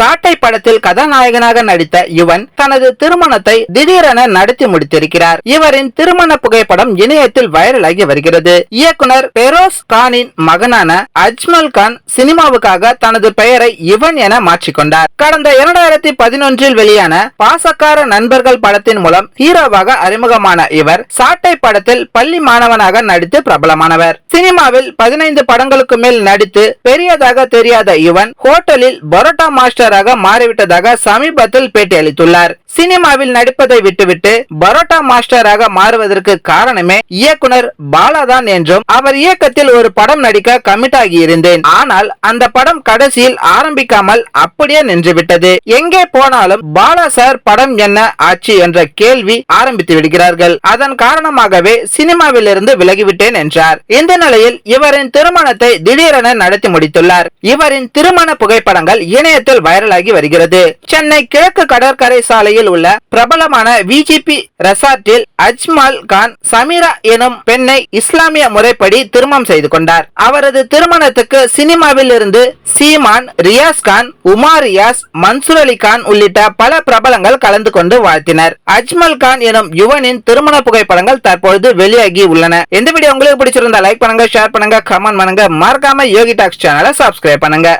சாட்டை படத்தில் கதாநாயகனாக நடித்த இவன் தனது திருமணத்தை திடீரென நடத்தி முடித்திருக்கிறார். இவரின் திருமண புகைப்படம் இணையத்தில் வைரலாகி வருகிறது. இயக்குனர் பெரோஸ் கானின் மகனான அஜ்மல் கான் சினிமாவுக்காக தனது பெயரை இவன் என மாற்றிக்கொண்டார். கடந்த இரண்டாயிரத்தி பதினொன்றில் வெளியான பாசக்கார நண்பர்கள் படத்தின் மூலம் ஹீரோவாக அறிமுகமான இவர் சாட்டை படத்தில் பள்ளி மாணவனாக நடித்து பிரபலமானவர். சினிமாவில் பதினைந்து படங்களுக்கு மேல் நடித்து பெரியதாக தெரியாத இவன் ஹோட்டலில் பரோட்டா மாஸ்டர் நடிகராக மாறிவிட்டதாக சமீபத்தில் பேட்டியளித்துள்ளார் சினிமாவில் நடிப்பதை விட்டுவிட்டு பரோட்டா மாஸ்டராக மாறுவதற்கு காரணமே இயக்குனர் பாலாதான் என்றும் அவர் இயக்கத்தில் ஒரு படம் நடிக்க கமிட் ஆகி இருந்தேன். ஆனால் அந்த படம் கடைசியில் ஆரம்பிக்காமல் அப்படியே நின்றுவிட்டது. எங்கே போனாலும் பாலா சார் படம் என்ன ஆச்சு என்ற கேள்வி ஆரம்பித்து விடுகிறார்கள். அதன் காரணமாகவே சினிமாவில் இருந்து விலகிவிட்டேன் என்றார். இந்த நிலையில் இவரின் திருமணத்தை திடீரென நடத்தி முடித்துள்ளார். இவரின் திருமண புகைப்படங்கள் இணையத்தில் வைரலாகி வருகிறது. சென்னை கிழக்கு கடற்கரை சாலையில் உள்ள பிரபலமான விஜிபி ரெசார்ட்டில் அஜ்மால் கான் சமீரா எனும் பெண்ணை இஸ்லாமிய முறைப்படி திருமணம் செய்து கொண்டார். அவரது திருமணத்துக்கு சினிமாவில் இருந்து சீமான் ரியாஸ் கான் உமா ரியாஸ் மன்சூர் அலி கான் உள்ளிட்ட பல பிரபலங்கள் கலந்து கொண்டு வாழ்த்தினர். அஜ்மல் கான் எனும் யுவனின் திருமண புகைப்படங்கள் தற்பொழுது வெளியாகி உள்ளன. இந்த வீடியோ உங்களுக்கு பிடிச்சிருந்தா லைக் பண்ணுங்க ஷேர் பண்ணுங்க கமெண்ட் பண்ணுங்க. மறக்காம யோகி டாக்ஸ் சேனலை சப்ஸ்கிரைப் பண்ணுங்க.